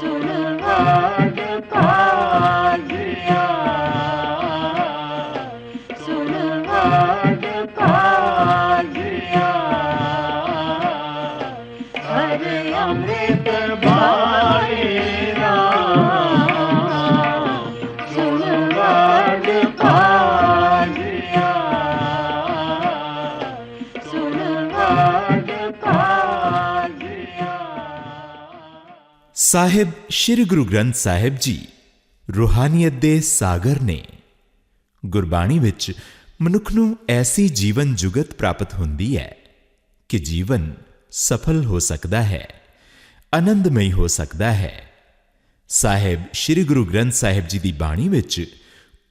ਸੁਣ ਸਾਹਿਬ ਸ੍ਰੀ ਗੁਰੂ ਗ੍ਰੰਥ ਸਾਹਿਬ ਜੀ, ਰੂਹਾਨੀਅਤ ਦੇ ਸਾਗਰ ਨੇ। ਗੁਰਬਾਣੀ ਵਿੱਚ ਮਨੁੱਖ ਨੂੰ ਐਸੀ ਜੀਵਨ ਜੁਗਤ ਪ੍ਰਾਪਤ ਹੁੰਦੀ ਹੈ ਕਿ ਜੀਵਨ ਸਫਲ ਹੋ ਸਕਦਾ ਹੈ, ਆਨੰਦਮਈ ਹੋ ਸਕਦਾ ਹੈ। ਸਾਹਿਬ ਸ੍ਰੀ ਗੁਰੂ ਗ੍ਰੰਥ ਸਾਹਿਬ ਜੀ ਦੀ ਬਾਣੀ ਵਿੱਚ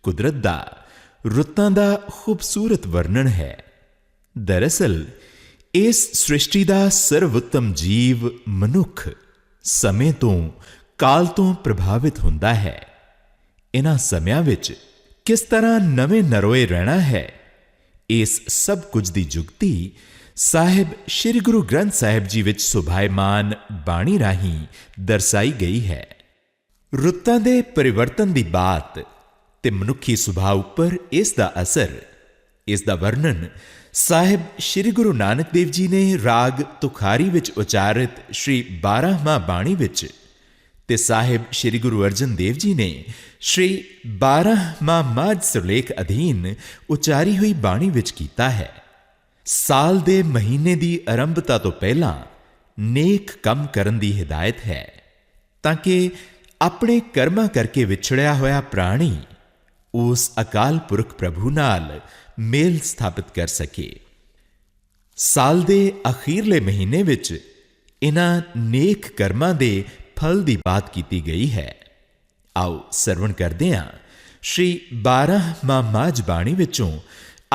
ਕੁਦਰਤ ਦਾ, ਰੁੱਤਾਂ ਦਾ ਖੂਬਸੂਰਤ ਵਰਣਨ ਹੈ। ਦਰਅਸਲ, ਇਸ ਸ੍ਰਿਸ਼ਟੀ ਦਾ ਸਰਵਉੱਤਮ ਜੀਵ ਮਨੁੱਖ ਸਮੇਂ ਤੋਂ ਕਾਲ ਤੋਂ ਪ੍ਰਭਾਵਿਤ ਹੁੰਦਾ ਹੈ। ਇਹਨਾਂ ਸਮਿਆਂ ਵਿੱਚ ਕਿਸ ਤਰ੍ਹਾਂ ਨਵੇਂ ਨਰੋਏ ਰਹਿਣਾ ਹੈ, ਇਸ ਸਭ ਕੁਝ ਦੀ ਜੁਗਤੀ ਸਾਹਿਬ ਸ੍ਰੀ ਗੁਰੂ ਗ੍ਰੰਥ ਸਾਹਿਬ ਜੀ ਵਿੱਚ ਸੁਭਾਇਮਾਨ ਬਾਣੀ ਰਾਹੀਂ ਦਰਸਾਈ ਗਈ ਹੈ। ਰੁੱਤਾਂ ਦੇ ਪਰਿਵਰਤਨ ਦੀ ਬਾਤ ਤੇ ਮਨੁੱਖੀ ਸੁਭਾਅ ਉੱਪਰ ਇਸ ਦਾ ਅਸਰ, ਇਸ ਦਾ ਵਰਣਨ ਸਾਹਿਬ ਸ੍ਰੀ ਗੁਰੂ ਨਾਨਕ ਦੇਵ ਜੀ ਨੇ ਰਾਗ ਤੁਖਾਰੀ ਵਿੱਚ ਉਚਾਰਿਤ ਸ਼੍ਰੀ 12ਵਾਂ ਬਾਣੀ ਵਿੱਚ ਤੇ ਸਾਹਿਬ ਸ੍ਰੀ ਗੁਰੂ ਅਰਜਨ ਦੇਵ ਜੀ ਨੇ ਸ਼੍ਰੀ 12ਵਾਂ ਮਾਝ ਸੁਰਲੇਖ ਅਧੀਨ ਉਚਾਰੀ ਹੋਈ ਬਾਣੀ ਵਿੱਚ ਕੀਤਾ ਹੈ। ਸਾਲ ਦੇ ਮਹੀਨੇ ਦੀ ਆਰੰਭਤਾ ਤੋਂ ਪਹਿਲਾਂ ਨੇਕ ਕੰਮ ਕਰਨ ਦੀ ਹਿਦਾਇਤ ਹੈ ਤਾਂ ਕਿ ਆਪਣੇ ਕਰਮਾਂ ਕਰਕੇ ਵਿਛੜਿਆ ਹੋਇਆ ਪ੍ਰਾਣੀ ਉਸ ਅਕਾਲ ਪੁਰਖ ਪ੍ਰਭੂ ਨਾਲ ਮੇਲ ਸਥਾਪਿਤ ਕਰ ਸਕੇ। ਸਾਲ ਦੇ ਅਖੀਰਲੇ ਮਹੀਨੇ ਵਿੱਚ ਇਹਨਾਂ ਨੇਕ ਕਰਮਾਂ ਦੇ ਫਲ ਦੀ ਬਾਤ ਕੀਤੀ ਗਈ ਹੈ। ਆਓ ਸਰਵਣ ਕਰਦੇ ਹਾਂ। ਸ਼੍ਰੀ 12 ਮਾਝ ਬਾਣੀ ਵਿੱਚੋਂ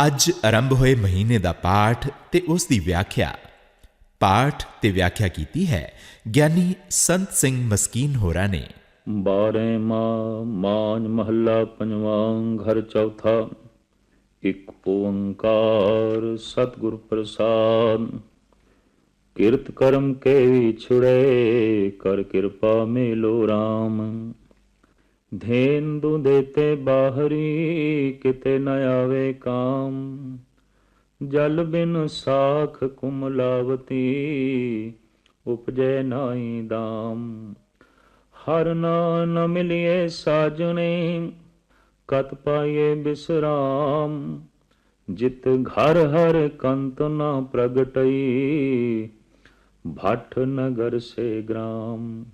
ਅੱਜ ਆਰੰਭ ਹੋਏ ਮਹੀਨੇ ਦਾ ਪਾਠ ਤੇ ਉਸ ਦੀ ਵਿਆਖਿਆ। ਪਾਠ ਤੇ ਵਿਆਖਿਆ ਕੀਤੀ ਹੈ ਗਿਆਨੀ ਸੰਤ ਸਿੰਘ ਮਸਕੀਨ ਹੋਰਾਂ ਨੇ। ਬਾਰੇ ਮਾਂ ਮਾਨ ਮਹੱਲਾ ਪੰਜਵਾਂ ਘਰ ਚੌਥਾ ਇਕ ਓੰਕਾਰ ਸਤਿਗੁਰ ਪ੍ਰਸਾਦ। ਕਿਰਤ ਕਰਮ ਕੇ ਵਿਛੜੇ ਕਰ ਕਿਰਪਾ ਮੇਲੋ RAM ਧੇਨ ਦੂ ਦੇਤੇ ਬਾਹਰੀ ਕਿਤੇ ਨ ਆਵੇ ਕਾਮ। ਜਲ ਬਿਨ ਸਾਖ ਕੁਮਲਾਵਤੀ ਉਪਜੈ ਨਾਹੀ ਦਾਮ। ਹਰ ਨਾਮ ਮਿਲਿਏ ਸਾਜਣੇ ਕਤ ਪਾਈਏ ਬਿਸਰਾਮ, ਜਿਤ ਘਰ ਹਰ ਕੰਤ ਨਾ ਪ੍ਰਗਟਈ ਭਟ ਨਗਰ ਸੇ ਗ੍ਰਾਮ।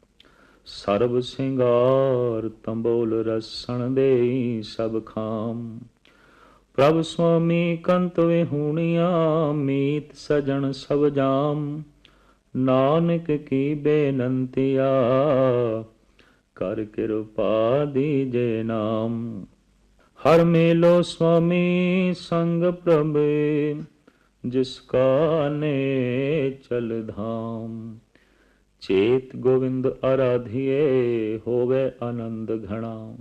ਸਰਬ ਸਿੰਗਾਰ ਤੰਬੋਲ ਰਸਣ ਦੇਈ ਸਭ ਖਾਮ। ਪ੍ਰਭ ਸੁਆਮੀ ਕੰਤ ਵਿਹੂਣਿਆ, ਮੀਤ ਸਜਣ ਸਭ ਜਾਮ। ਨਾਨਕ ਕੀ ਬੇਨੰਤੀਆ, ਕਰ ਕਿਰਪਾ ਦੀਜੇ ਨਾਮ। ਹਰ ਮੇਲੋ ਸੁਆਮੀ ਸੰਗ ਪ੍ਰਭੇ, ਜਿਸ ਕਾ ਨੇ ਚਲ ਧਾਮ। ਚੇਤ ਗੋਵਿੰਦ ਆਰਾਧਿਏ, ਹੋਵੇ ਆਨੰਦ ਘਣਾ।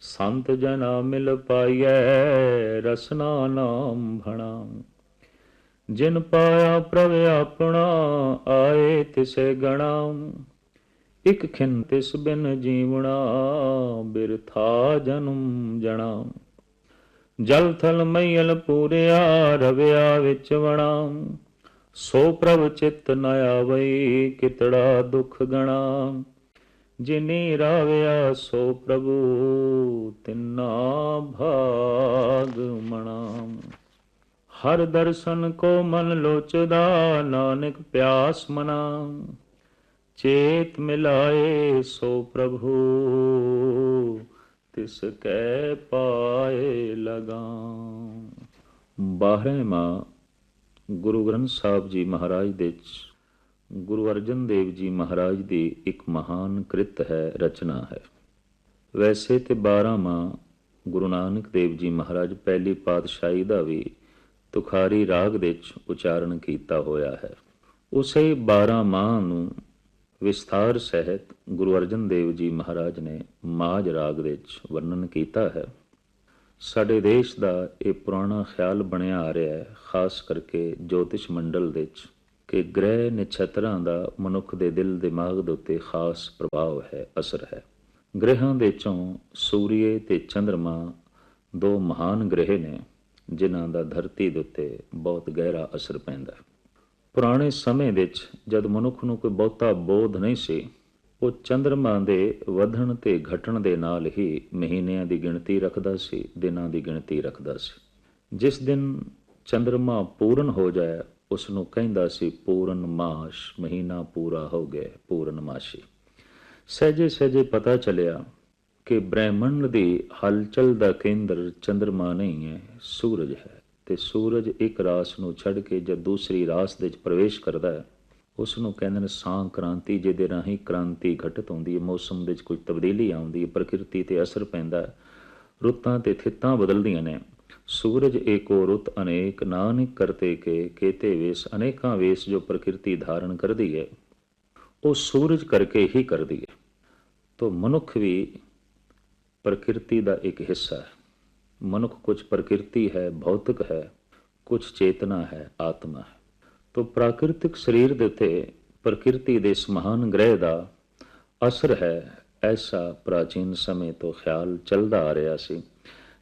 ਸੰਤ ਜਨਾ ਮਿਲ ਪਾਈਐ, ਰਸਨਾ ਨਾਮ ਭਣਾ। ਜਿਨ ਪਾਇਆ ਪ੍ਰਭ ਆਪਣਾ, ਆਏ ਤਿਸੇ ਗਣਾ। ਇਕ ਖਿੰ ਤਿਸ ਬਿਨ ਜੀਵਣਾ, ਬਿਰਥਾ ਜਨਮ ਜਣਾ। ਜਲ ਥਲ ਮਈਲ ਪੂਰਿਆ, ਰਵਿਆ ਵਿੱਚ ਵਣਾ। ਸੋ ਪ੍ਰਭ ਚਿਤ ਨ ਆਵਈ, ਕਿਤੜਾ ਦੁਖ ਗਣਾ। ਜਿਨੀ ਰਾਵਿਆ, ਸੋ ਪ੍ਰਭੂ ਤਿੰਨਾ ਭਾਗ ਮਣਾ। ਹਰ ਦਰਸ਼ਨ ਕੋ ਮਨ ਲੋਚਦਾ, ਨਾਨਕ ਪਿਆਸ ਮਨਾ। ਚੇਤ ਮਿਲਾਏ ਸੋ ਪ੍ਰਭੂ, ਤਿਸ ਕੈ ਪਾਏ ਲਗਾਮ ਬਾਰਹਵਾਂ ਗੁਰੂ ਗ੍ਰੰਥ ਸਾਹਿਬ ਜੀ ਮਹਾਰਾਜ ਦੇ ਚ, ਗੁਰੂ ਅਰਜਨ ਦੇਵ ਜੀ ਮਹਾਰਾਜ ਦੀ ਇੱਕ ਮਹਾਨ ਕ੍ਰਿਤ ਹੈ, ਰਚਨਾ ਹੈ। ਵੈਸੇ ਤੇ 12ਵਾਂ ਗੁਰੂ ਨਾਨਕ ਦੇਵ ਜੀ ਮਹਾਰਾਜ ਪਹਿਲੀ ਪਾਤਸ਼ਾਹੀ ਦਾ ਵੀ ਤੁਖਾਰੀ ਰਾਗ ਦੇ ਵਿੱਚ ਉਚਾਰਨ ਕੀਤਾ ਹੋਇਆ ਹੈ। ਉਸੇ 12 ਮਾਹ ਨੂੰ ਵਿਸਥਾਰ ਸਹਿਤ ਗੁਰੂ ਅਰਜਨ ਦੇਵ ਜੀ ਮਹਾਰਾਜ ਨੇ ਮਾਜ ਰਾਗ ਦੇ ਵਿੱਚ ਵਰਣਨ ਕੀਤਾ ਹੈ। ਸਾਡੇ ਦੇਸ਼ ਦਾ ਇਹ ਪੁਰਾਣਾ ਖਿਆਲ ਬਣਿਆ ਆ ਰਿਹਾ ਹੈ, ਖਾਸ ਕਰਕੇ ਜੋਤਿਸ਼ ਮੰਡਲ ਦੇ ਵਿੱਚ, ਕਿ ਗ੍ਰਹਿ ਨਛੱਤਰਾਂ ਦਾ ਮਨੁੱਖ ਦੇ ਦਿਲ ਦਿਮਾਗ ਦੇ ਉੱਤੇ ਖਾਸ ਪ੍ਰਭਾਵ ਹੈ, ਅਸਰ ਹੈ। ਗ੍ਰਹਿਾਂ ਦੇ ਚੋਂ ਸੂਰਯ ਤੇ ਚੰ드ਰਮਾ ਦੋ ਮਹਾਨ ਗ੍ਰਹਿ ਨੇ, ਜਿਨ੍ਹਾਂ ਦਾ ਧਰਤੀ ਦੇ ਉੱਤੇ ਬਹੁਤ ਗਹਿਰਾ ਅਸਰ ਪੈਂਦਾ ਹੈ। ਪੁਰਾਣੇ ਸਮੇਂ ਵਿੱਚ ਜਦ ਮਨੁੱਖ ਨੂੰ ਕੋਈ ਬਹੁਤਾ ਬੋਧ ਨਹੀਂ ਸੀ, ਉਹ ਚੰਦਰਮਾ ਦੇ ਵਧਣ ਤੇ ਘਟਣ ਦੇ ਨਾਲ ਹੀ ਮਹੀਨਿਆਂ ਦੀ ਗਿਣਤੀ ਰੱਖਦਾ ਸੀ, ਦਿਨਾਂ ਦੀ ਗਿਣਤੀ ਰੱਖਦਾ ਸੀ। ਜਿਸ ਦਿਨ ਚੰਦਰਮਾ ਪੂਰਨ ਹੋ ਜਾਏ ਉਸ ਨੂੰ ਕਹਿੰਦਾ ਸੀ, ਪੂਰਨ ਮਾਸ਼, ਮਹੀਨਾ ਪੂਰਾ ਹੋ ਗਿਆ ਪੂਰਨਮਾਸ਼ੀ ਸਹਜੇ ਸਹਜੇ ਪਤਾ ਚੱਲਿਆ ਕਿ ਬ੍ਰਹਿਮੰਡ ਦੀ ਹਲਚਲ ਦਾ ਕੇਂਦਰ ਚੰਦਰਮਾ ਨਹੀਂ ਹੈ, ਸੂਰਜ ਹੈ। ਤੇ ਸੂਰਜ ਇੱਕ ਰਾਸ ਨੂੰ ਛੱਡ ਕੇ ਜਦ ਦੂਸਰੀ ਰਾਸ ਦੇ ਵਿੱਚ ਪ੍ਰਵੇਸ਼ ਕਰਦਾ ਹੈ ਉਸ ਨੂੰ ਕਹਿੰਦੇ ਨੇ ਸਾਂ ਕ੍ਰਾਂਤੀ, ਜਿਹਦੇ ਰਾਹੀਂ ਕ੍ਰਾਂਤੀ ਘਟਤ ਹੁੰਦੀ ਹੈ, ਮੌਸਮ ਵਿੱਚ ਕੋਈ ਤਬਦੀਲੀ ਆਉਂਦੀ ਹੈ, ਪ੍ਰਕਿਰਤੀ ਤੇ ਅਸਰ ਪੈਂਦਾ ਹੈ, ਰੁੱਤਾਂ ਤੇ ਥਿੱਤਾਂ ਬਦਲਦੀਆਂ ਨੇ। ਸੂਰਜ ਏਕੋ ਰੁੱਤ ਅਨੇਕ, ਨਾਨਕ ਕਰਤੇ ਕੇ, ਕੇਤੇ ਵੇਸ, ਅਨੇਕਾਂ ਵੇਸ ਜੋ ਪ੍ਰਕਿਰਤੀ ਧਾਰਨ ਕਰਦੀ ਹੈ, ਉਹ ਸੂਰਜ ਕਰਕੇ ਹੀ ਕਰਦੀ ਹੈ। ਤੋ ਮਨੁੱਖ ਵੀ ਪ੍ਰਕਿਰਤੀ ਦਾ ਇੱਕ ਹਿੱਸਾ ਹੈ। ਮਨੁੱਖ ਕੁਝ ਪ੍ਰਕਿਰਤੀ ਹੈ, ਭੌਤਿਕ ਹੈ ਕੁਝ ਚੇਤਨਾ ਹੈ, ਆਤਮਾ ਹੈ। ਤੋ ਪ੍ਰਾਕਿਰਤਿਕ ਸਰੀਰ ਦੇ ਉੱਤੇ ਪ੍ਰਕਿਰਤੀ ਦੇ ਸਮਾਨ ਗ੍ਰਹਿ ਦਾ ਅਸਰ ਹੈ, ਐਸਾ ਪ੍ਰਾਚੀਨ ਸਮੇਂ ਤੋਂ ਖਿਆਲ ਚੱਲਦਾ ਆ ਰਿਹਾ ਸੀ।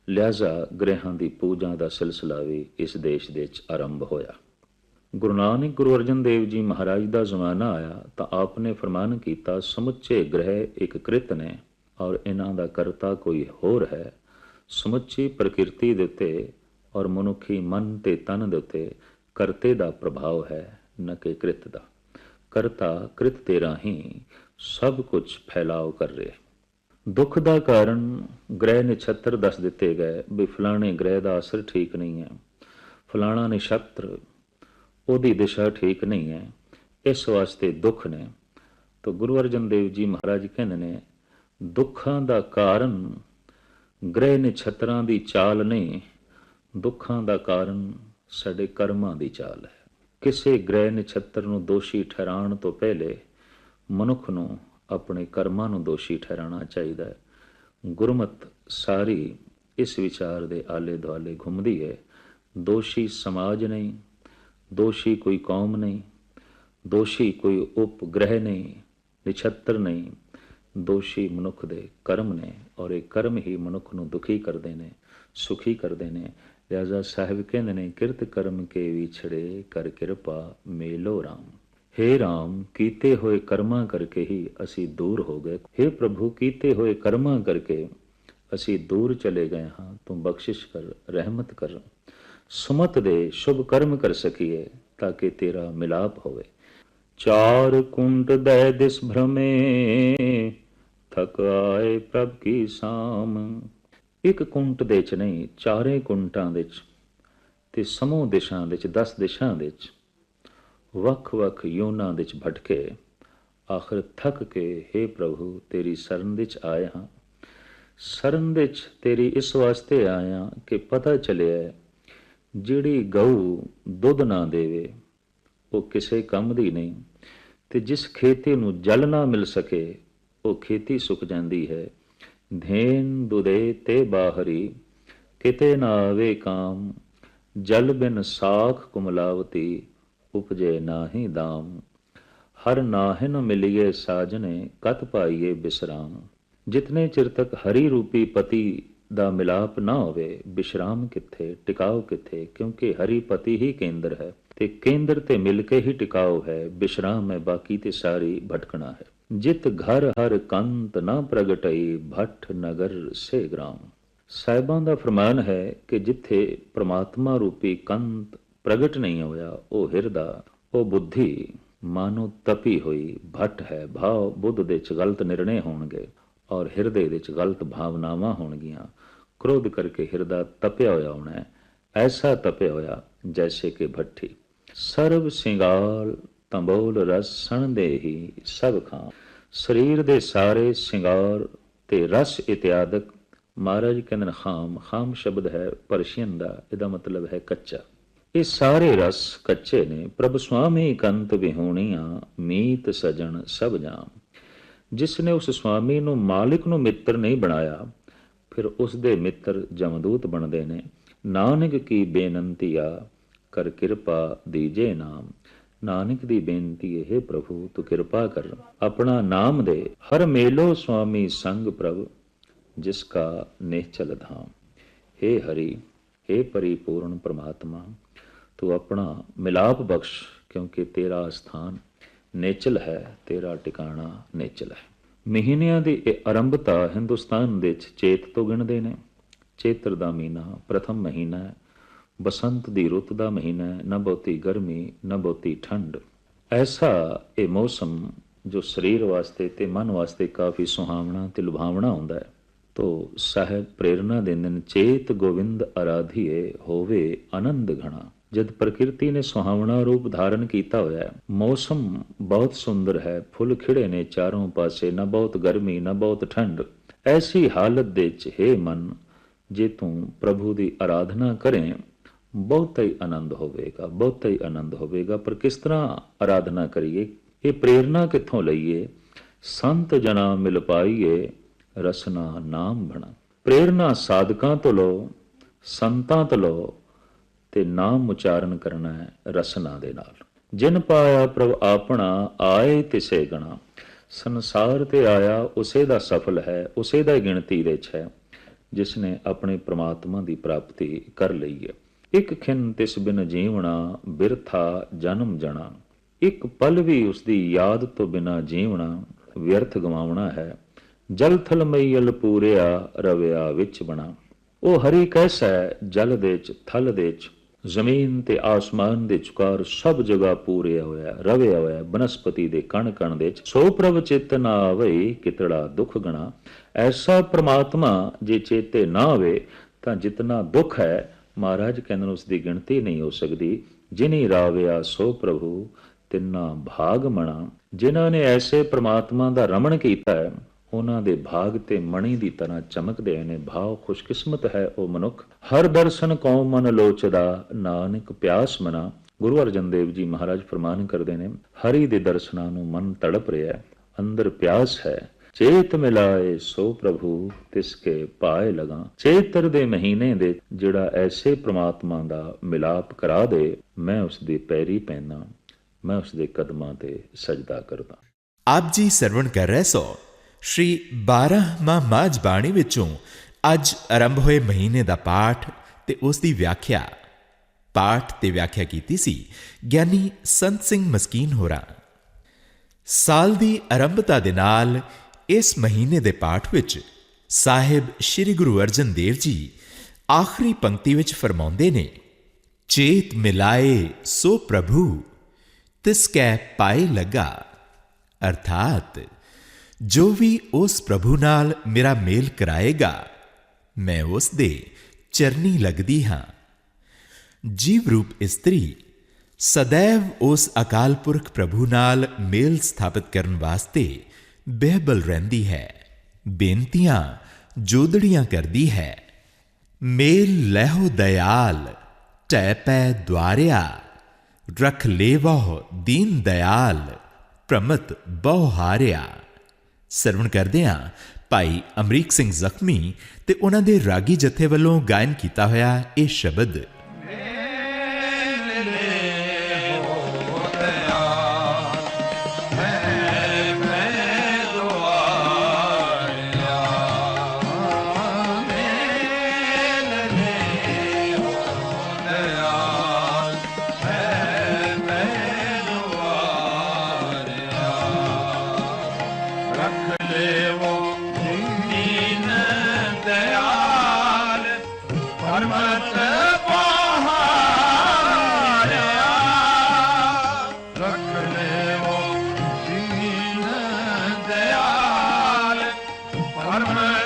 ਲਿਹਾਜ਼ਾ ਗ੍ਰਹਿਾਂ ਦੀ ਪੂਜਾ ਦਾ ਸਿਲਸਿਲਾ ਵੀ ਇਸ ਦੇਸ਼ ਦੇ ਵਿੱਚ ਆਰੰਭ ਹੋਇਆ। ਗੁਰੂ ਨਾਨਕ ਗੁਰੂ ਅਰਜਨ ਦੇਵ ਜੀ ਮਹਾਰਾਜ ਦਾ ਜ਼ਮਾਨਾ ਆਇਆ ਤਾਂ ਆਪ ਨੇ ਫਰਮਾਨ ਕੀਤਾ, ਸਮੁੱਚੇ ਗ੍ਰਹਿ ਇੱਕ ਕ੍ਰਿਤ ਨੇ ਔਰ ਇਹਨਾਂ ਦਾ ਕਰਤਾ ਕੋਈ ਹੋਰ ਹੈ ਸਮੁੱਚੀ ਪ੍ਰਕਿਰਤੀ ਦੇ ਉੱਤੇ ਔਰ ਮਨੁੱਖੀ ਮਨ ਤੇ ਤਨ ਦੇ ਉੱਤੇ ਕਰਤੇ ਦਾ ਪ੍ਰਭਾਵ ਹੈ, ਨਾ ਕਿ ਕ੍ਰਿਤ ਦਾ। ਕਰਤਾ ਕ੍ਰਿਤ ਤੇ ਰਾਹੀਂ ਸਭ ਕੁਝ ਫੈਲਾਓ ਕਰ ਰਿਹਾ ਦੁੱਖ ਦਾ ਕਾਰਨ ਗ੍ਰਹਿ ਨਛੱਤਰ ਦੱਸ ਦਿੱਤੇ ਗਏ ਵੀ ਫਲਾਣੇ ਗ੍ਰਹਿ ਦਾ ਅਸਰ ਠੀਕ ਨਹੀਂ ਹੈ। ਫਲਾਣਾ ਨਛੱਤਰ ਉਹਦੀ ਦਿਸ਼ਾ ਠੀਕ ਨਹੀਂ ਹੈ। ਇਸ ਵਾਸਤੇ ਦੁੱਖ ਨੇ। ਤਾਂ ਗੁਰੂ ਅਰਜਨ ਦੇਵ ਜੀ ਮਹਾਰਾਜ ਕਹਿੰਦੇ ਨੇ, ਦੁੱਖਾਂ ਦਾ ਕਾਰਨ ਗ੍ਰਹਿ ਨਛੱਤਰਾਂ ਦੀ ਚਾਲ ਨਹੀਂ ਦੁੱਖਾਂ ਦਾ ਕਾਰਨ ਸਾਡੇ ਕਰਮਾਂ ਦੀ ਚਾਲ ਹੈ। ਕਿਸੇ ਗ੍ਰਹਿ ਨਛੱਤਰ ਨੂੰ ਦੋਸ਼ੀ ਠਹਿਰਾਉਣ ਤੋਂ ਪਹਿਲੇ ਮਨੁੱਖ ਨੂੰ ਆਪਣੇ ਕਰਮਾਂ ਨੂੰ ਦੋਸ਼ੀ ਠਹਿਰਾਉਣਾ ਚਾਹੀਦਾ ਹੈ। ਗੁਰਮਤ ਸਾਰੀ ਇਸ ਵਿਚਾਰ ਦੇ ਆਲੇ ਦੁਆਲੇ ਘੁੰਮਦੀ ਹੈ। ਦੋਸ਼ੀ ਸਮਾਜ ਨਹੀਂ, ਦੋਸ਼ੀ ਕੋਈ ਕੌਮ ਨਹੀਂ, ਦੋਸ਼ੀ ਕੋਈ ਉਪਗ੍ਰਹਿ ਨਹੀਂ, ਨਿਛੱਤਰ ਨਹੀਂ ਦੋਸ਼ੀ ਮਨੁੱਖ ਦੇ ਕਰਮ ਨੇ ਔਰ ਇਹ ਕਰਮ ਹੀ ਮਨੁੱਖ ਨੂੰ ਦੁਖੀ ਕਰਦੇ ਨੇ, ਸੁਖੀ ਕਰਦੇ ਨੇ। ਲਿਆਜ਼ਾ ਸਾਹਿਬ ਕਹਿੰਦੇ ਨੇ, ਕਿਰਤ ਕਰਮ ਕੇ ਵਿਛੜੇ ਕਰ ਕਿਰਪਾ ਮੇਲੋ ਰਾਮ। हे ਰਾਮ, ਕੀਤੇ ਹੋਏ ਕਰਮਾਂ ਕਰਕੇ ਹੀ ਅਸੀਂ ਦੂਰ ਹੋ ਗਏ। हे ਪ੍ਰਭੂ, ਕੀਤੇ ਹੋਏ ਕਰਮਾਂ ਕਰਕੇ ਅਸੀਂ ਦੂਰ ਚਲੇ ਗਏ ਹਾਂ। ਤੂੰ ਬਖਸ਼ਿਸ਼ ਕਰ, ਰਹਿਮਤ ਕਰ। ਸੁਮਤ ਦੇ ਸ਼ੁਭ ਕਰਮ ਕਰ ਸਕੀਏ, ਤਾਂ ਕਿ ਤੇਰਾ ਮਿਲਾਪ ਹੋਵੇ। ਚਾਰ ਕੁੰਟ ਦੈ ਦਿਸ ਭ੍ਰਮੇ, ਥਕ ਆਏ ਪ੍ਰਭ ਕੀ ਸਾਮ। ਇੱਕ ਕੁੰਟ ਦੇ ਚ ਨਹੀਂ, ਚਾਰੇ ਕੁੰਟਾਂ ਦੇ ਚ ਤੇ ਸਮੂਹ ਦਿਸ਼ਾਂ ਦੇ ਚ 10 ਦਿਸ਼ਾਂ ਦੇ ਚ। ਵੱਖ-ਵੱਖ ਯੋਨਾਂ ਦੇ ਚ ਭਟਕੇ, ਆਖਰ ਥੱਕ ਕੇ हे ਪ੍ਰਭੂ, ਤੇਰੀ ਸ਼ਰਨ ਵਿੱਚ ਆਏ ਹਾਂ। ਸ਼ਰਨ ਵਿੱਚ ਤੇਰੀ ਇਸ ਵਾਸਤੇ ਆਇਆ ਕਿ ਪਤਾ ਚੱਲਿਆ ਜਿਹੜੀ ਗਊ ਦੁੱਧ ਨਾ ਦੇਵੇ, ਉਹ ਕਿਸੇ ਕੰਮ ਦੀ ਨਹੀਂ। ਤੇ ਜਿਸ ਖੇਤੀ ਨੂੰ ਜਲ ਨਾ ਮਿਲ ਸਕੇ, ਉਹ ਖੇਤੀ ਸੁੱਕ ਜਾਂਦੀ ਹੈ। ਧੇਨ ਦੁਦੇ ਤੇ ਬਾਹਰੀ, ਕਿਤੇ ਨਾ ਆਵੇ ਕਾਮ, ਜਲ ਬਿਨ ਸਾਖ ਕੁਮਲਾਵਤੀ, ਉਪਜੇ ਨਾਹੀ ਦਾਮ। ਹਰ ਨਾਹਿਨ ਮਿਲਿਏ ਸਾਜਨੇ, ਕਤ ਪਾਈਏ ਬਿਸਰਾਮ। ਜਿਤਨੇ ਚਿਰ ਤੱਕ ਹਰੀ ਰੂਪੀ ਪਤੀ ਦਾ ਮਿਲਾਪ ਨਾ ਹੋਵੇ, ਬਿਸ਼ਰਾਮ ਕਿੱਥੇ ਟਿਕਾਓ ਕਿੱਥੇ, ਕਿਉਂਕਿ ਹਰੀ ਪਤੀ ਹੀ ਕੇਂਦਰ ਹੈ। ਤੇ ਕੇਂਦਰ ਤੇ ਮਿਲ ਕੇ ਹੀ ਟਿਕਾਓ ਹੈ, ਬਿਸ਼ਰਾਮ ਹੈ, ਬਾਕੀ ਤੇ ਸਾਰੀ ਭਟਕਣਾ ਹੈ। ਜਿਤ ਘਰ ਹਰ ਕੰਤ ਨਾ ਪ੍ਰਗਟਈ ਭਟ ਨਗਰ ਸੇ ਗ੍ਰਾਮ। ਸਾਹਿਬਾਂ ਦਾ ਫਰਮਾਨ ਹੈ ਕਿ ਜਿੱਥੇ ਪ੍ਰਮਾਤਮਾ ਰੂਪੀ ਕੰਤ ਪ੍ਰਗਟ ਨਹੀਂ ਹੋਇਆ, ਉਹ ਹਿਰਦਾ, ਉਹ ਬੁੱਧੀ ਮਾਨੋ ਤਪੀ ਹੋਈ ਭਟ ਹੈ, ਭਾਵ ਬੁੱਧ ਦੇ ਚ ਗਲਤ ਨਿਰਣੇ ਹੋਣਗੇ ਔਰ ਹਿਰਦੇ ਵਿੱਚ ਗਲਤ ਭਾਵਨਾਵਾਂ ਹੋਣਗੀਆਂ। ਕ੍ਰੋਧ ਕਰਕੇ ਹਿਰਦਾ ਤਪਿਆ ਹੋਇਆ ਹੋਣਾ ਐਸਾ ਤਪਿਆ ਹੋਇਆ ਜੈਸੇ ਕਿ ਭੱਠੀ। ਸਰਬ ਸਿੰਗਾਲ ਤੰਬੋਲ ਰਸ ਸਣ ਸਭ ਖਾਂ। ਸਰੀਰ ਦੇ ਸਾਰੇ ਸਿੰਗਾਰ ਤੇ ਰਸ ਇਤਿਆਦਕ ਮਹਾਰਾਜ ਕਹਿੰਦੇ ਨੇ, ਖਾਮ ਖਾਮ ਸ਼ਬਦ ਹੈ ਪਰਸ਼ੀਅਨ ਦਾ ਇਹਦਾ ਮਤਲਬ ਹੈ ਕੱਚਾ। ਇਹ ਸਾਰੇ ਰਸ ਕੱਚੇ ਨੇ, ਪ੍ਰਭ ਸੁਆਮੀ ਕੰਤ ਵਿਹੋਣੀਆਂ, ਮੀਤ ਸਜਣ ਸਭ ਜਾਮ। ਜਿਸ ਨੇ ਉਸ ਸੁਆਮੀ ਨੂੰ ਮਾਲਿਕ ਨੂੰ ਮਿੱਤਰ ਨਹੀਂ ਬਣਾਇਆ, ਫਿਰ ਉਸ ਦੇ ਮਿੱਤਰ ਜਮਦੂਤ ਬਣਦੇ ਨੇ। ਨਾਨਕ ਕੀ ਬੇਨੰਤੀ ਆ ਕਰ ਕਿਰਪਾ ਦੀਜੇ ਨਾਮ। ਨਾਨਕ ਦੀ ਬੇਨਤੀ ਹੈ ਪ੍ਰਭੂ, ਤੂੰ ਕਿਰਪਾ ਕਰ। ਆਪਣਾ ਨਾਮ ਦੇ, ਹਰ ਮੇਲੋ ਸੁਆਮੀ ਸੰਗ ਪ੍ਰਭ, ਜਿਸ ਕਾ ਨਿਹਚਲ ਧਾਮ। हे ਹਰੀ हे ਪਰਿਪੂਰਨ ਪ੍ਰਮਾਤਮਾ, ਤੂੰ ਆਪਣਾ ਮਿਲਾਪ ਬਖਸ਼, ਕਿਉਂਕਿ ਤੇਰਾ ਸਥਾਨ ਨੇਚਲ ਹੈ, ਤੇਰਾ ਟਿਕਾਣਾ ਨੇਚਲ ਹੈ। ਮਹੀਨਿਆਂ ਦੀ ਇਹ ਆਰੰਭਤਾ ਹਿੰਦੁਸਤਾਨ ਦੇ ਵਿੱਚ ਚੇਤ ਤੋਂ ਗਿਣਦੇ ਨੇ। ਚੇਤਰ ਦਾ ਮਹੀਨਾ ਪ੍ਰਥਮ ਮਹੀਨਾ ਹੈ। ਬਸੰਤ ਦੀ ਰੁੱਤ ਦਾ ਮਹੀਨਾ ਹੈ, ਨਾ ਬਹੁਤੀ ਗਰਮੀ, ਨਾ ਬਹੁਤੀ ਠੰਡ। ਐਸਾ ਇਹ ਮੌਸਮ ਜੋ ਸਰੀਰ ਵਾਸਤੇ ਤੇ ਮਨ ਵਾਸਤੇ ਕਾਫੀ ਸੁਹਾਵਣਾ ਤੇ ਲੁਭਾਵਣਾ ਹੁੰਦਾ ਹੈ। ਤੋ ਸਾਹਿਬ ਪ੍ਰੇਰਣਾ ਦਿੰਦੇ ਨੇ ਚੇਤ ਗੋਵਿੰਦ ਆਰਾਧੀਏ ਹੋਵੇ ਆਨੰਦ ਘਣਾ। ਜਦ ਪ੍ਰਕਿਰਤੀ ਨੇ ਸੁਹਾਵਣਾ ਰੂਪ ਧਾਰਨ ਕੀਤਾ ਹੋਇਆ ਹੈ, ਮੌਸਮ ਬਹੁਤ ਸੁੰਦਰ ਹੈ, ਫੁੱਲ ਖਿੜੇ ਨੇ ਚਾਰੋਂ ਪਾਸੇ, ਨਾ ਬਹੁਤ ਗਰਮੀ, ਨਾ ਬਹੁਤ ਠੰਡ। ਐਸੀ ਹਾਲਤ ਦੇ ਚ ਹੈ ਮਨ, ਜੇ ਤੂੰ ਪ੍ਰਭੂ ਦੀ ਆਰਾਧਨਾ ਕਰੇ ਬਹੁਤਾ ਹੀ ਆਨੰਦ ਹੋਵੇਗਾ, ਬਹੁਤਾ ਹੀ ਆਨੰਦ ਹੋਵੇਗਾ। ਪਰ ਕਿਸ ਤਰ੍ਹਾਂ ਆਰਾਧਨਾ ਕਰੀਏ? ਇਹ ਪ੍ਰੇਰਣਾ ਕਿੱਥੋਂ ਲਈਏ? ਸੰਤ ਜਨਾ ਮਿਲ ਪਾਈਏ, ਰਸਨਾ ਨਾਮ ਬਣਾ। ਪ੍ਰੇਰਣਾ ਸਾਧਕਾਂ ਤੋਂ ਲਓ, ਸੰਤਾਂ ਤੋਂ ਲਓ, ਤੇ ਨਾਮ ਉਚਾਰਨ ਕਰਨਾ ਹੈ ਰਸਨਾ ਦੇ ਨਾਲ। ਜਿਨ ਪਾਇਆ ਪ੍ਰਭ ਆਪਣਾ, ਆਏ ਤਿਸੇ ਗਣਾ। ਸੰਸਾਰ ਤੇ ਆਇਆ, ਉਸੇ ਦਾ ਸਫਲ ਹੈ, ਉਸੇ ਦਾ ਗਿਣਤੀ ਵਿੱਚ ਹੈ, ਜਿਸ ਨੇ ਆਪਣੇ ਪ੍ਰਮਾਤਮਾ ਦੀ ਪ੍ਰਾਪਤੀ ਕਰ ਲਈ ਹੈ। ਇੱਕ ਖਿੰ ਤਿਸ ਬਿਨ ਜੀਵਣਾ, ਬਿਰਥਾ ਜਨਮ ਜਣਾ। ਇੱਕ ਪਲ ਵੀ ਉਸ ਦੀ ਯਾਦ ਤੋਂ ਬਿਨਾ ਜੀਵਣਾ ਵਿਅਰਥ ਗਵਾਉਣਾ ਹੈ। ਜਲ ਥਲ ਮਈਲ ਪੂਰਿਆ ਰਵਿਆ ਵਿੱਚ ਬਣਾ। ਉਹ ਹਰੀ ਕੈਸਾ ਹੈ ਜਲ ਦੇ ਚ, ਥਲ ਦੇ ਚ। ਜ਼ਮੀਨ ਤੇ ਆਸਮਾਨ ਦੇ ਚੁਕਾਰ ਸਭ ਜਗ੍ਹਾ ਪੂਰਿਆ ਹੋਇਆ, ਰਵਿਆ ਹੋਇਆ, ਬਨਸਪਤੀ ਦੇ ਕਣ ਕਣ ਦੇ ਚ। ਸੋ ਪ੍ਰਭ ਚਿਤ ਨਾ ਆਵੇ ਕਿਤੜਾ ਦੁੱਖ ਗਣਾ। ਐਸਾ ਪ੍ਰਮਾਤਮਾ ਜੇ ਚੇਤੇ ਨਾ ਆਵੇ, ਤਾਂ ਜਿਤਨਾ ਦੁੱਖ ਹੈ ਮਹਾਰਾਜ ਕਹਿੰਦੇ ਉਸ ਦੀ ਗਿਣਤੀ ਨਹੀਂ ਹੋ ਸਕਦੀ। ਜਿਨੀ ਰਾਵਿਆ ਸੋ ਪ੍ਰਭੂ, ਤਿੰਨਾ ਭਾਗ ਮਣਾ। ਜਿਨ੍ਹਾਂ ਨੇ ਐਸੇ ਪ੍ਰਮਾਤਮਾ ਦਾ ਰਮਣ ਕੀਤਾ ਹੈ, ਉਹਨਾਂ ਦੇ ਭਾਗ ਤੇ ਮਣੀ ਦੀ ਤਰ੍ਹਾਂ ਚਮਕਦੇ ਨੇ। ਭਾਵ ਖੁਸ਼ਕਿਸਮਤ ਹੈ ਉਹ ਮਨੁੱਖ। ਹਰ ਦਰਸ਼ਨ ਕਉ ਮਨ ਲੋਚਦਾ, ਨਾਨਕ ਪਿਆਸ ਮਨਾ। ਗੁਰੂ ਅਰਜਨ ਦੇਵ ਜੀ ਮਹਾਰਾਜ ਫਰਮਾਨ ਕਰਦੇ ਨੇ, ਹਰੀ ਦੇ ਦਰਸ਼ਨਾਂ ਨੂੰ ਮਨ ਤੜਪ ਰਿਹਾ ਅੰਦਰ ਪਿਆਸ ਹੈ। ਚੇਤ ਮਿਲਾਏ ਸੋ ਪ੍ਰਭੂ, ਤਿਸ ਕੇ ਪਾਏ ਲਗਾ। ਚੇਤਰ ਦੇ ਮਹੀਨੇ ਦੇ ਜਿਹੜਾ ਐਸੇ ਪ੍ਰਮਾਤਮਾ ਦਾ ਮਿਲਾਪ ਕਰਾ ਦੇ, ਮੈਂ ਉਸ ਦੇ ਪੈਰੀ ਪੈਣਾ ਮੈਂ ਉਸ ਦੇ ਕਦਮਾਂ ਤੇ ਸਜਦਾ ਕਰਦਾ। ਆਪ ਜੀ ਸਰਵਣ ਕਰ ਰਹੇ ਸੋ, ਸ਼੍ਰੀ 12 ਮਾਹ ਮਾਝ ਬਾਣੀ ਵਿੱਚੋਂ ਅੱਜ ਆਰੰਭ ਹੋਏ ਮਹੀਨੇ ਦਾ ਪਾਠ ਤੇ ਉਸ ਦੀ ਵਿਆਖਿਆ। ਪਾਠ ਤੇ ਵਿਆਖਿਆ ਕੀਤੀ ਸੀ ਗਿਆਨੀ ਸੰਤ ਸਿੰਘ ਮਸਕੀਨ ਹੋਰਾਂ। ਸਾਲ ਦੀ ਆਰੰਭਤਾ ਦੇ ਨਾਲ ਇਸ ਮਹੀਨੇ ਦੇ ਪਾਠ ਵਿੱਚ ਸਾਹਿਬ ਸ੍ਰੀ ਗੁਰੂ ਅਰਜਨ ਦੇਵ ਜੀ ਆਖਰੀ ਪੰਕਤੀ ਵਿੱਚ ਫਰਮਾਉਂਦੇ ਨੇ, ਚੇਤ ਮਿਲਾਏ ਸੋ ਪ੍ਰਭੂ, ਤਿਸ ਕੈ ਪਾਏ ਲਗਾ। ਅਰਥਾਤ, ਜੋ ਵੀ ਉਸ ਪ੍ਰਭੂ ਨਾਲ ਮੇਰਾ ਮੇਲ ਕਰਾਏਗਾ, ਮੈਂ ਉਸ ਦੇ ਚਰਨੀ ਲੱਗਦੀ ਹਾਂ। ਜੀਵ ਰੂਪ ਇਸਤਰੀ ਸदैव ਉਸ ਅਕਾਲ ਪੁਰਖ ਪ੍ਰਭੂ ਨਾਲ ਮੇਲ ਸਥਾਪਿਤ ਕਰਨ ਵਾਸਤੇ ਬਹਿਬਲ ਰਹਿੰਦੀ ਹੈ, ਬੇਨਤੀਆਂ ਜੋਦੜੀਆਂ ਕਰਦੀ ਹੈ। ਮੇਲ ਲਹਿੋ ਦਇਆਲ, ਟੈ ਪੈ ਦਵਾਰਿਆ ਰਖ ਲੇਵਹੁ ਦੀਨ ਦਇਆਲ, ਪ੍ਰਮਤ ਬਹੁ ਹਾਰਿਆ। ਸਰਵਣ ਕਰਦੇ ਹਾਂ ਭਾਈ ਅਮਰੀਕ ਸਿੰਘ ਜ਼ਖਮੀ ਤੇ ਉਹਨਾਂ ਦੇ ਰਾਗੀ ਜਥੇ ਵੱਲੋਂ ਗਾਇਨ ਕੀਤਾ ਹੋਇਆ ਇਹ ਸ਼ਬਦ ਪਰਮਤ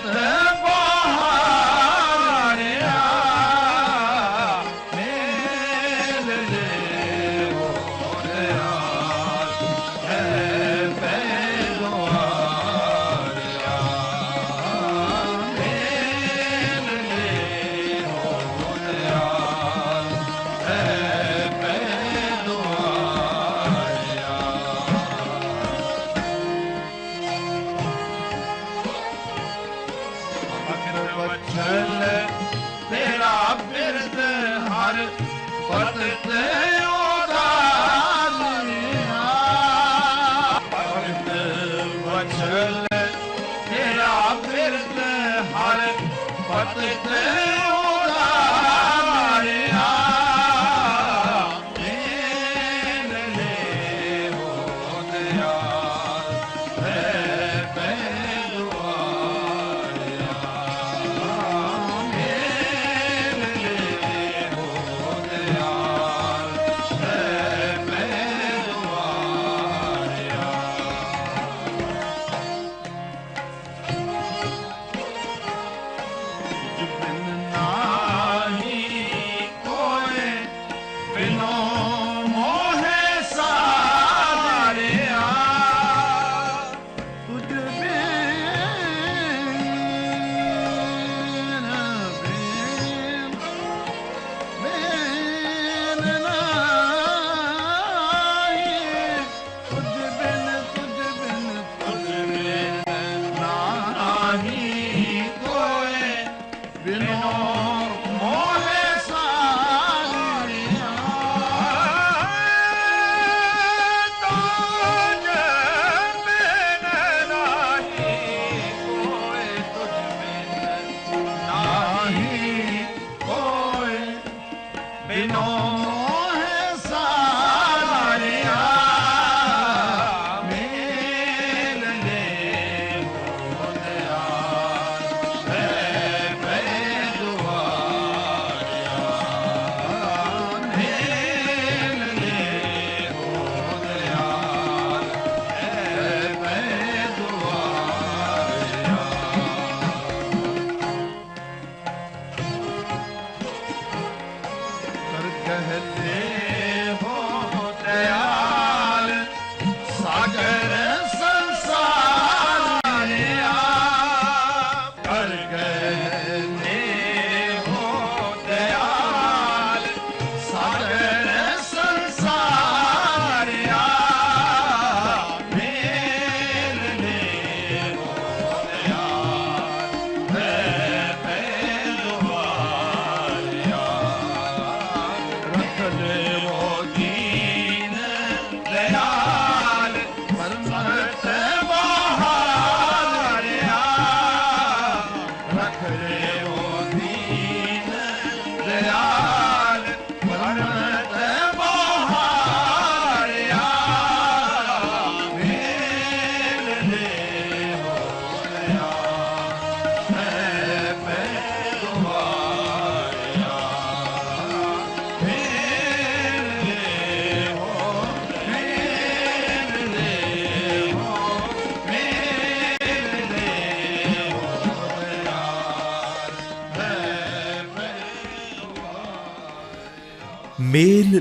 Vinod.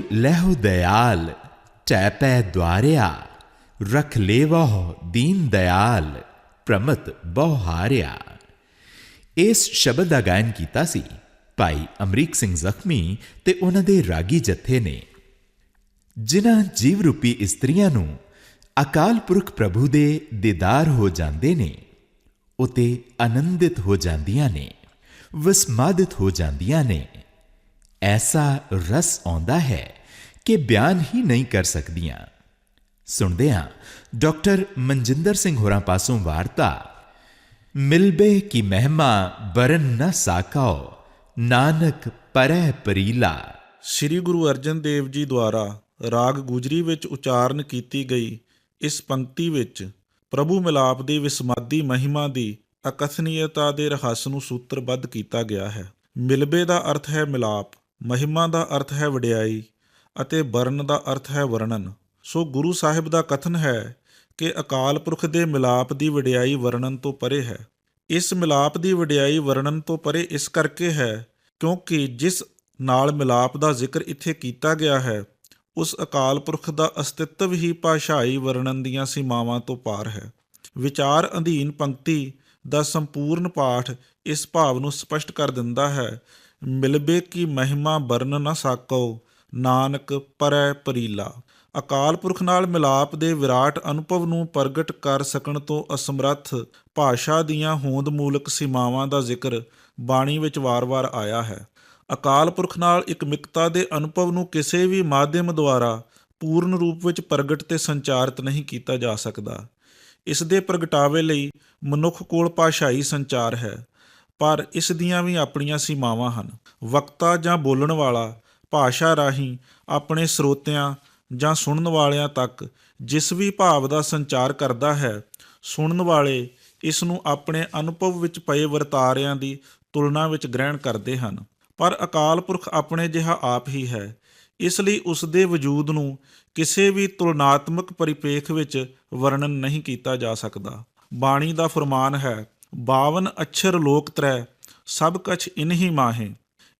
ਮੇਲ ਲਹਿ ਦਇਆਲ, ਟੈ ਪੈ ਦਵਾਰਿਆ ਰਖ ਲੇਵਹੁ ਦੀਨ ਦਇਆਲ, ਪ੍ਰਮਤ ਬਹੁ ਹਾਰਿਆ। ਇਸ ਸ਼ਬਦ ਦਾ ਗਾਇਨ ਕੀਤਾ ਸੀ ਭਾਈ ਅਮਰੀਕ ਸਿੰਘ ਜ਼ਖਮੀ ਤੇ ਉਹਨਾਂ ਦੇ ਰਾਗੀ ਜਥੇ ਨੇ। ਜਿਨ੍ਹਾਂ ਜੀਵ ਰੂਪੀ ਇਸਤਰੀਆਂ ਨੂੰ ਅਕਾਲ ਪੁਰਖ ਪ੍ਰਭੂ ਦੇ ਦੀਦਾਰ ਹੋ ਜਾਂਦੇ ਨੇ, ਉਤੇ ਆਨੰਦਿਤ ਹੋ ਜਾਂਦੀਆਂ ਨੇ, ਵਿਸਮਾਦਿਤ ਹੋ ਜਾਂਦੀਆਂ ਨੇ। ਐਸਾ ਰਸ ਆਉਂਦਾ ਹੈ ਕਿ ਬਿਆਨ ਹੀ ਨਹੀਂ ਕਰ ਸਕਦੀਆਂ। ਸੁਣਦੇ ਹਾਂ ਡਾਕਟਰ ਮਨਜਿੰਦਰ ਸਿੰਘ ਹੋਰਾਂ ਪਾਸੋਂ ਵਾਰਤਾ, ਮਿਲਬੇ ਕੀ ਮਹਿਮਾ ਬਰਨ ਨਾ ਸਾਕਾਓ, ਨਾਨਕ ਪਰੈ ਪਰੀਲਾ। ਸ੍ਰੀ ਗੁਰੂ ਅਰਜਨ ਦੇਵ ਜੀ ਦੁਆਰਾ ਰਾਗ ਗੁਜਰੀ ਵਿੱਚ ਉਚਾਰਨ ਕੀਤੀ ਗਈ ਇਸ ਪੰਕਤੀ ਵਿੱਚ ਪ੍ਰਭੂ ਮਿਲਾਪ ਦੀ ਵਿਸਮਾਦੀ ਮਹਿਮਾ ਦੀ ਅਕਥਨੀਯਤਾ ਦੇ ਰਹੱਸ ਨੂੰ ਸੂਤਰਬੱਧ ਕੀਤਾ ਗਿਆ ਹੈ। ਮਿਲਬੇ ਦਾ ਅਰਥ ਹੈ ਮਿਲਾਪ। ਮਹਿਮਾ ਦਾ ਅਰਥ ਹੈ ਵਡਿਆਈ ਅਤੇ ਬਰਨ ਦਾ ਅਰਥ ਹੈ ਵਰਣਨ। ਸੋ ਗੁਰੂ ਸਾਹਿਬ ਦਾ ਕਥਨ ਹੈ ਕਿ ਅਕਾਲ ਪੁਰਖ ਦੇ ਮਿਲਾਪ ਦੀ ਵਡਿਆਈ ਵਰਣਨ ਤੋਂ ਪਰੇ ਹੈ। ਇਸ ਮਿਲਾਪ ਦੀ ਵਡਿਆਈ ਵਰਣਨ ਤੋਂ ਪਰੇ ਇਸ ਕਰਕੇ ਹੈ ਕਿਉਂਕਿ ਜਿਸ ਨਾਲ ਮਿਲਾਪ ਦਾ ਜ਼ਿਕਰ ਇੱਥੇ ਕੀਤਾ ਗਿਆ ਹੈ, ਉਸ ਅਕਾਲ ਪੁਰਖ ਦਾ ਅਸਤਿਤਵ ਹੀ ਭਾਸ਼ਾਈ ਵਰਣਨ ਦੀਆਂ ਸੀਮਾਵਾਂ ਤੋਂ ਪਾਰ ਹੈ। ਵਿਚਾਰ ਅਧੀਨ ਪੰਕਤੀ ਦਾ ਸੰਪੂਰਨ ਪਾਠ ਇਸ ਭਾਵ ਨੂੰ ਸਪਸ਼ਟ ਕਰ ਦਿੰਦਾ ਹੈ ਮਿਲਬੇ ਕੀ ਮਹਿਮਾ ਵਰਨ ਨਾ ਸਾਕੋ, ਨਾਨਕ ਪਰੈ ਪਰੀਲਾ। ਅਕਾਲ ਪੁਰਖ ਨਾਲ ਮਿਲਾਪ ਦੇ ਵਿਰਾਟ ਅਨੁਭਵ ਨੂੰ ਪ੍ਰਗਟ ਕਰ ਸਕਣ ਤੋਂ ਅਸਮਰੱਥ ਭਾਸ਼ਾ ਦੀਆਂ ਹੋਂਦ ਮੂਲਕ ਸੀਮਾਵਾਂ ਦਾ ਜ਼ਿਕਰ ਬਾਣੀ ਵਿੱਚ ਵਾਰ-ਵਾਰ ਆਇਆ ਹੈ। ਅਕਾਲ ਪੁਰਖ ਨਾਲ ਇੱਕ ਮਿਕਤਾ ਦੇ ਅਨੁਭਵ ਨੂੰ ਕਿਸੇ ਵੀ ਮਾਧਿਅਮ ਦੁਆਰਾ ਪੂਰਨ ਰੂਪ ਵਿੱਚ ਪ੍ਰਗਟ ਤੇ ਸੰਚਾਰਿਤ ਨਹੀਂ ਕੀਤਾ ਜਾ ਸਕਦਾ। ਇਸ ਦੇ ਪ੍ਰਗਟਾਵੇ ਲਈ ਮਨੁੱਖ ਕੋਲ ਭਾਸ਼ਾਈ ਸੰਚਾਰ ਹੈ। ਪਰ ਇਸ ਦੀਆਂ ਵੀ ਆਪਣੀਆਂ ਸੀਮਾਵਾਂ ਹਨ। ਵਕਤਾ ਜਾਂ ਬੋਲਣ ਵਾਲਾ ਭਾਸ਼ਾ ਰਾਹੀਂ ਆਪਣੇ ਸਰੋਤਿਆਂ ਜਾਂ ਸੁਣਨ ਵਾਲਿਆਂ ਤੱਕ ਜਿਸ ਵੀ ਭਾਵ ਦਾ ਸੰਚਾਰ ਕਰਦਾ ਹੈ, ਸੁਣਨ ਵਾਲੇ ਇਸ ਨੂੰ ਆਪਣੇ ਅਨੁਭਵ ਵਿੱਚ ਪਏ ਵਰਤਾਰਿਆਂ ਦੀ ਤੁਲਨਾ ਵਿੱਚ ਗ੍ਰਹਿਣ ਕਰਦੇ ਹਨ। ਪਰ ਅਕਾਲ ਪੁਰਖ ਆਪਣੇ ਜਿਹਾ ਆਪ ਹੀ ਹੈ। ਇਸ ਲਈ ਉਸ ਦੇ ਵਜੂਦ ਨੂੰ ਕਿਸੇ ਵੀ ਤੁਲਨਾਤਮਕ ਪਰਿਪੇਖ ਵਿੱਚ ਵਰਣਨ ਨਹੀਂ ਕੀਤਾ ਜਾ ਸਕਦਾ। ਬਾਣੀ ਦਾ ਫਰਮਾਨ ਹੈ 52 ਅੱਖਰ ਲੋਕ ਤ੍ਰੈ, ਸਭ ਕਛ ਇਨਹੀ ਮਾਹੇ।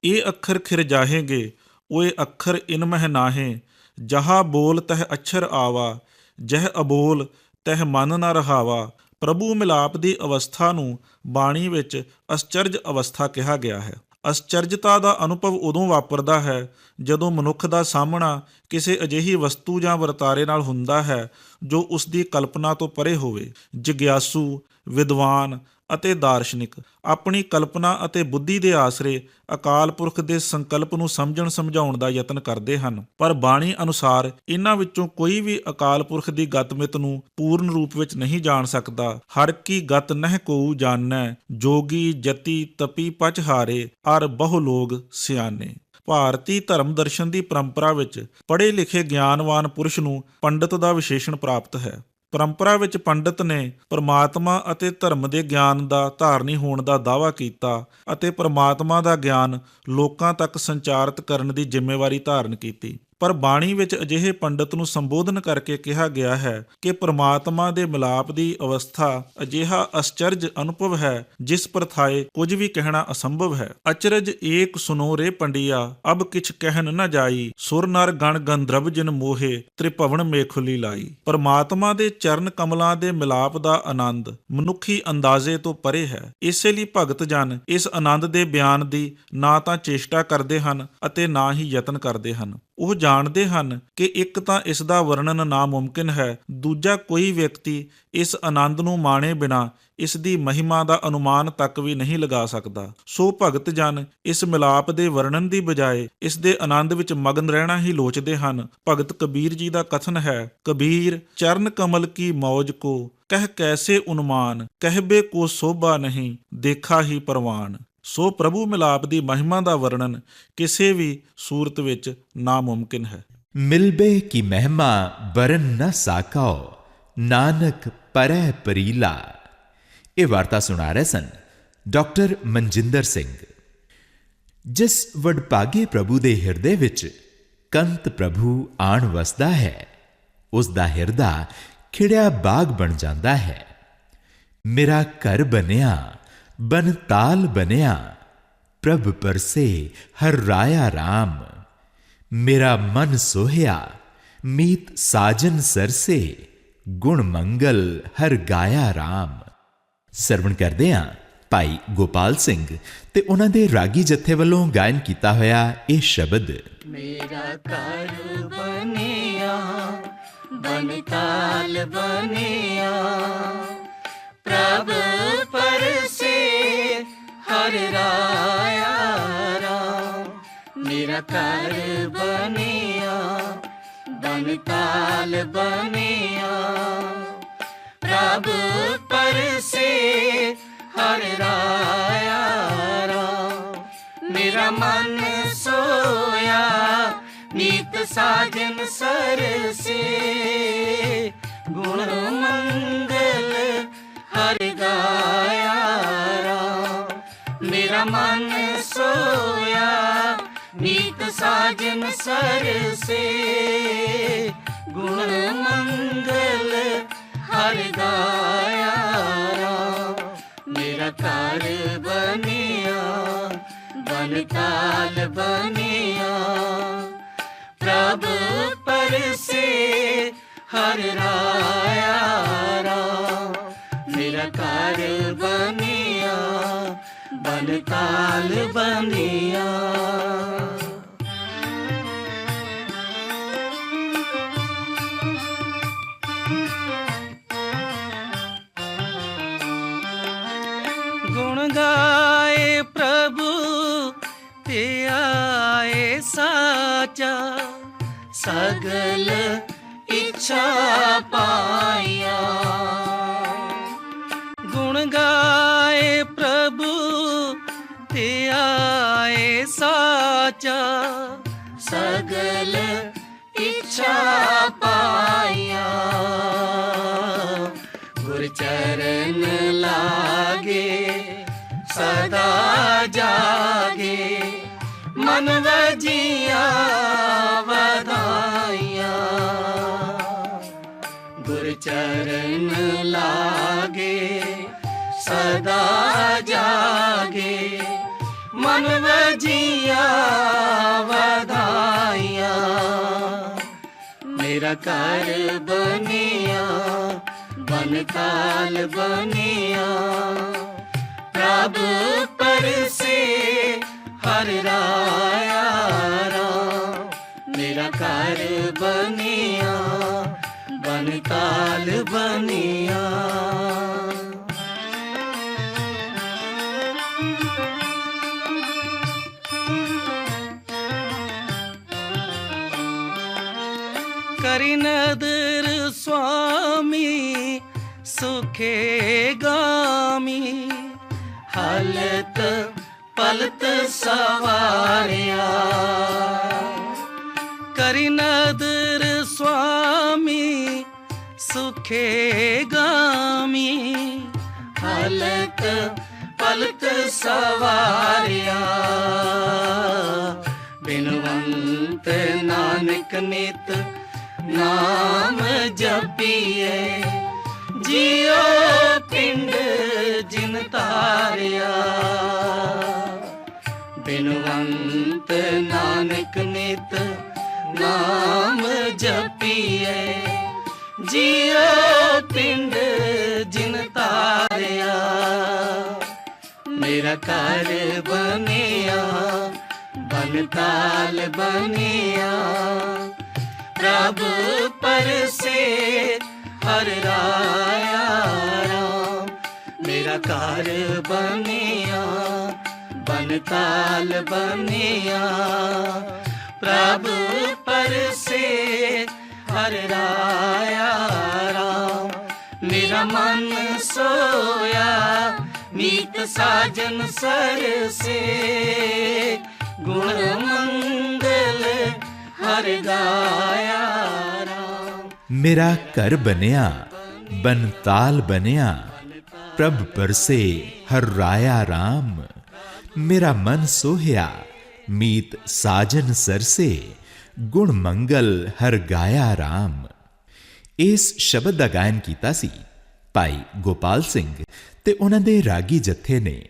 ਇਹ ਅੱਖਰ ਖਿਰ ਜਾਹੇਗੇ, ਓਏ ਅੱਖਰ ਇਨ ਮਹਿ ਨਾਹੇ। ਜਹਾ ਬੋਲ ਤਹ ਅੱਛਰ ਆਵਾ, ਜਹ ਅਬੋਲ ਤਹ ਮਨ ਨਾ ਰਹਾਵਾ। ਪ੍ਰਭੂ ਮਿਲਾਪ ਦੀ ਅਵਸਥਾ ਨੂੰ ਬਾਣੀ ਵਿੱਚ ਅਸਚਰਜ ਅਵਸਥਾ ਕਿਹਾ ਗਿਆ ਹੈ। ਅਸਚਰਜਤਾ ਦਾ ਅਨੁਭਵ ਉਦੋਂ ਵਾਪਰਦਾ ਹੈ ਜਦੋਂ ਮਨੁੱਖ ਦਾ ਸਾਹਮਣਾ ਕਿਸੇ ਅਜਿਹੀ ਵਸਤੂ ਜਾਂ ਵਰਤਾਰੇ ਨਾਲ ਹੁੰਦਾ ਹੈ ਜੋ ਉਸ ਦੀ ਕਲਪਨਾ ਤੋਂ ਪਰੇ ਹੋਵੇ। ਜਿਗਿਆਸੂ, ਵਿਦਵਾਨ ਅਤੇ ਦਾਰਸ਼ਨਿਕ, ਆਪਣੀ ਕਲਪਨਾ ਅਤੇ ਬੁੱਧੀ ਦੇ ਆਸਰੇ ਅਕਾਲ ਪੁਰਖ ਦੇ ਸੰਕਲਪ ਨੂੰ ਸਮਝਣ ਸਮਝਾਉਣ ਦਾ ਯਤਨ ਕਰਦੇ ਹਨ। ਪਰ ਬਾਣੀ ਅਨੁਸਾਰ ਇਹਨਾਂ ਵਿੱਚੋਂ ਕੋਈ ਵੀ ਅਕਾਲ ਪੁਰਖ ਦੀ ਗਤਮਿਤ ਨੂੰ ਪੂਰਨ ਰੂਪ ਵਿੱਚ ਨਹੀਂ ਜਾਣ ਸਕਦਾ। ਹਰ ਕੀ ਗਤ ਨਹਿ ਕੋਉ ਜਾਣੈ, ਜੋਗੀ ਜਤੀ ਤਪੀ ਪਚ ਹਾਰੇ ਅਰ ਬਹੁ ਲੋਗ ਸਿਆਣੇ। ਭਾਰਤੀ ਧਰਮ ਦਰਸ਼ਨ ਦੀ ਪਰੰਪਰਾ ਵਿੱਚ ਪੜ੍ਹੇ ਲਿਖੇ ਗਿਆਨਵਾਨ ਪੁਰਸ਼ ਨੂੰ ਪੰਡਤ ਦਾ ਵਿਸ਼ੇਸ਼ਣ ਪ੍ਰਾਪਤ ਹੈ। ਪਰੰਪਰਾ ਵਿੱਚ ਪੰਡਤ ਨੇ ਪ੍ਰਮਾਤਮਾ ਅਤੇ ਧਰਮ ਦੇ ਗਿਆਨ ਦਾ ਧਾਰਨੀ ਹੋਣ ਦਾ ਦਾਅਵਾ ਕੀਤਾ ਅਤੇ ਪ੍ਰਮਾਤਮਾ ਦਾ ਗਿਆਨ ਲੋਕਾਂ ਤੱਕ ਸੰਚਾਰਿਤ ਕਰਨ ਦੀ ਜ਼ਿੰਮੇਵਾਰੀ ਧਾਰਨ ਕੀਤੀ। ਪਰ ਬਾਣੀ ਵਿੱਚ ਅਜਿਹੇ ਪੰਡਤ ਨੂੰ ਸੰਬੋਧਨ ਕਰਕੇ ਕਿਹਾ ਗਿਆ ਹੈ ਕਿ ਪ੍ਰਮਾਤਮਾ ਦੇ ਮਿਲਾਪ ਦੀ ਅਵਸਥਾ ਅਜਿਹਾ ਅਸਚਰਜ ਅਨੁਭਵ ਹੈ, ਜਿਸ ਪ੍ਰਥਾਏ ਕੁਝ ਵੀ ਕਹਿਣਾ ਅਸੰਭਵ ਹੈ। ਅਚਰਜ ਏਕ ਸੁਨੋ ਰੇ ਪੰਡਿਆ, ਅਬ ਕਿਛ ਕਹਿਨ ਨਾ ਜਾਈ, ਸੁਰ ਨਰ ਗਣ ਗੰਧਰਵ ਜਿਨ ਮੋਹੇ, ਤ੍ਰਿਭਵਨ ਮੇਖੁਲੀ ਲਾਈ। ਪਰਮਾਤਮਾ ਦੇ ਚਰਨ ਕਮਲਾਂ ਦੇ ਮਿਲਾਪ ਦਾ ਆਨੰਦ ਮਨੁੱਖੀ ਅੰਦਾਜ਼ੇ ਤੋਂ ਪਰੇ ਹੈ। ਇਸੇ ਲਈ ਭਗਤ ਜਨ ਇਸ ਆਨੰਦ ਦੇ ਬਿਆਨ ਦੀ ਨਾ ਤਾਂ ਚੇਸ਼ਟਾ ਕਰਦੇ ਹਨ ਅਤੇ ਨਾ ਹੀ ਯਤਨ ਕਰਦੇ ਹਨ। ਉਹ ਜਾਣਦੇ ਹਨ ਕਿ ਇੱਕ ਤਾਂ ਇਸ ਦਾ ਵਰਣਨ ਨਾਮੁਮਕਿਨ ਹੈ, ਦੂਜਾ ਕੋਈ ਵਿਅਕਤੀ ਇਸ ਆਨੰਦ ਨੂੰ ਮਾਣੇ ਬਿਨਾ ਇਸ ਦੀ ਮਹਿਮਾ ਦਾ ਅਨੁਮਾਨ ਤੱਕ ਵੀ ਨਹੀਂ ਲਗਾ ਸਕਦਾ। ਸੋ ਭਗਤ ਜਨ ਇਸ ਮਿਲਾਪ ਦੇ ਵਰਣਨ ਦੀ ਬਜਾਏ ਇਸ ਦੇ ਆਨੰਦ ਵਿੱਚ ਮਗਨ ਰਹਿਣਾ ਹੀ ਲੋਚਦੇ ਹਨ। ਭਗਤ ਕਬੀਰ ਜੀ ਦਾ ਕਥਨ ਹੈ, ਕਬੀਰ, ਚਰਨ ਕਮਲ ਕੀ ਮੌਜ ਕੋ, ਕਹਿ ਕੈਸੇ ਉਨਮਾਨ ਕਹਿਬੇ ਕੋ ਸੋਭਾ ਨਹੀਂ, ਦੇਖਾ ਹੀ ਪਰਵਾਨ। ਸੋ ਪ੍ਰਭੂ ਮਿਲਾਪ ਦੀ ਮਹਿਮਾ ਦਾ ਵਰਣਨ ਕਿਸੇ ਵੀ ਸੂਰਤ ਵਿੱਚ ਨਾਮੁਮਕਿਨ ਹੈ। ਮਿਲਬੇ ਕੀ ਮਹਿਮਾ ਬਰਨ ਨ ਸਾਕਾਓ, ਨਾਨਕ ਪਰੈ ਪਰੀਲਾ। ਇਹ ਵਾਰਤਾ ਸੁਣਾ ਰਹੇ ਸਨ ਡਾਕਟਰ ਮਨਜਿੰਦਰ ਸਿੰਘ। ਜਿਸ ਵਡਭਾਗੇ ਪ੍ਰਭੂ ਦੇ ਹਿਰਦੇ ਵਿੱਚ ਕੰਤ ਪ੍ਰਭੂ ਆਣ ਵਸਦਾ ਹੈ, ਉਸ ਦਾ ਹਿਰਦਾ ਖਿੜਿਆ ਬਾਗ ਬਣ ਜਾਂਦਾ ਹੈ। ਮੇਰਾ ਘਰ ਬਣਿਆ ਬਨ ਤਾਲ ਬਨਿਆ ਪ੍ਰਭ ਪਰਸੇ ਹਰ ਰਾਇਆ RAM ਮੇਰਾ ਮਨ ਸੋਹਿਆ, ਮੀਤ ਸਾਜਨ ਸਰਸੇ, ਗੁਣ ਮੰਗਲ ਹਰ ਗਾਇਆ RAM ਸਰਵਣ ਕਰਦੇ ਹਾਂ ਭਾਈ ਗੋਪਾਲ ਸਿੰਘ ਤੇ ਉਹਨਾਂ ਦੇ ਰਾਗੀ ਜਥੇ ਵੱਲੋਂ ਗਾਇਨ ਕੀਤਾ ਹੋਇਆ ਇਹ ਸ਼ਬਦ। ਮੇਰਾ ਘਰ ਬਣਿਆ ਬਨਤਾਲ ਬਣਿਆ ਪ੍ਰਭ ਪਰਸੇ, ਹਰ ਰਾਇਆ ਰਾਮ। ਮੇਰਾ ਘਰ ਬਣਿਆ ਬਨਤਾਲ ਬਣਿਆ। ਪ੍ਰਭ ਪਰਸੇ, ਹਰ ਰਾਇਆ ਰਾਮ। ਮੇਰਾ ਮਨ ਸੋਇਆ, ਨੀਤ ਸਾਜਨ ਸਰਸੇ। ਗੁਣ ਮੰਗਲ ਹਰ ਗਾਇਆ ਰਾਮ। ਮੇਰਾ ਮਨ ਸੋਇਆ ਨੀਤ ਸਾਜਨ ਸਰਸੇ। ਗੁਣ ਮੰਗਲ ਹਰ ਗਾਇਆ ਰਾਮ। ਮੇਰਾ ਘਰ ਬਣਿਆ ਬਨਤਾਲ ਬਣਿਆ। ਪ੍ਰਭ ਪਰਸੇ ਹਰ ਰਾਇਆ ਰਾਮ। ਮੇਰਾ ਘਰ ਬਣਿਆ ਬਨਤਾਲ ਬਣਿਆ ਗੁਣ ਗਾਏ ਪ੍ਰਭੂ ਤੇ ਆਏ ਸਾਚਾ ਸਗਲ ਇੱਛਾ ਪਾਇਆ ਤੇ ਆਏ ਸਾਚਾ। ਸਗਲ ਇੱਛਾ ਪਾਇਆ। ਗੁਰ ਚਰਨ ਲਾਗੇ, ਸਦਾ ਜਾਗੇ। ਮਨ ਵਜੀਆਂ ਵਧਾਈਆਂ। ਗੁਰ ਚਰਨ ਸਦਾ ਜਾਗੇ। ਵਜੀਆਂ ਵਧਾਈਆਂ। ਮੇਰਾ ਘਰ ਬਣਿਆ, ਬਨਤਾਲ ਬਣਿਆ। ਪ੍ਰਭ ਪਰਸੇ ਹਰ ਰਾਇਆ ਮੇਰਾ ਘਰ ਬਣਿਆ, ਬਨਤਾਲ ਬਣਿਆ। ਕਰੀ ਸੁਆਮੀ, ਸੁਖੇ ਗਾਮੀ। ਹਲਤ ਪਲਤ ਸਵਾਰਿਆ। ਕਰੀ ਨਦਰ ਸੁਆਮੀ, ਸੁਖੇ ਗਾਮੀ। ਹਲਤ ਪਲਤ ਸਵਾਰਿਆ। ਬਿਨਵੰਤ ਨਾਨਕ ਨਿਤ ਨਾਮ ਜਪੀਏ। ਜਿਉ ਪਿੰਡ ਜਿਨ ਤਾਰਿਆ। ਬਿਨਵੰਤ ਨਾਨਕ ਨਿਤ ਨਾਮ ਜਪੀਏ। ਜਿਉ ਪਿੰਡ ਜਿਨ ਤਾਰਿਆ। ਮੇਰਾ ਘਰ ਬਣਿਆ ਬਨਤਾਲ ਬਣਿਆ ਪ੍ਰਭ ਪਰਸੇ ਹਰ ਰਾਇਆ ਰਾਮ ਮੇਰਾ ਘਰ ਬਣਿਆ ਬਨਤਾਲ ਬਣਿਆ। ਪ੍ਰਭ ਪਰਸੇ ਹਰ ਰਾਇਆ ਰਾਮ ਮੇਰਾ ਮਨ ਸੋਇਆ, ਮੀਤ ਸਾਜਨ ਸਰਸੇ ਗੁਣ ਮੰਗਲ ਹਰ ਗਾਇਆ ਰਾਮ। ਮੇਰਾ ਘਰ ਬਣਿਆ ਬਨਤਾਲ ਬਣਿਆ ਪ੍ਰਭ ਪਰਸੇ ਹਰ ਰਾਇਆ RAM ਮੇਰਾ ਮਨ ਸੋਹਿਆ ਮੀਤ ਸਾਜਨ ਸਰਸੇ ਗੁਣ ਮੰਗਲ ਹਰ ਗਾਇਆ RAM ਇਸ ਸ਼ਬਦ ਦਾ ਗਾਇਨ ਕੀਤਾ ਸੀ ਭਾਈ ਗੋਪਾਲ ਸਿੰਘ ਤੇ ਉਹਨਾਂ ਦੇ ਰਾਗੀ ਜਥੇ ਨੇ।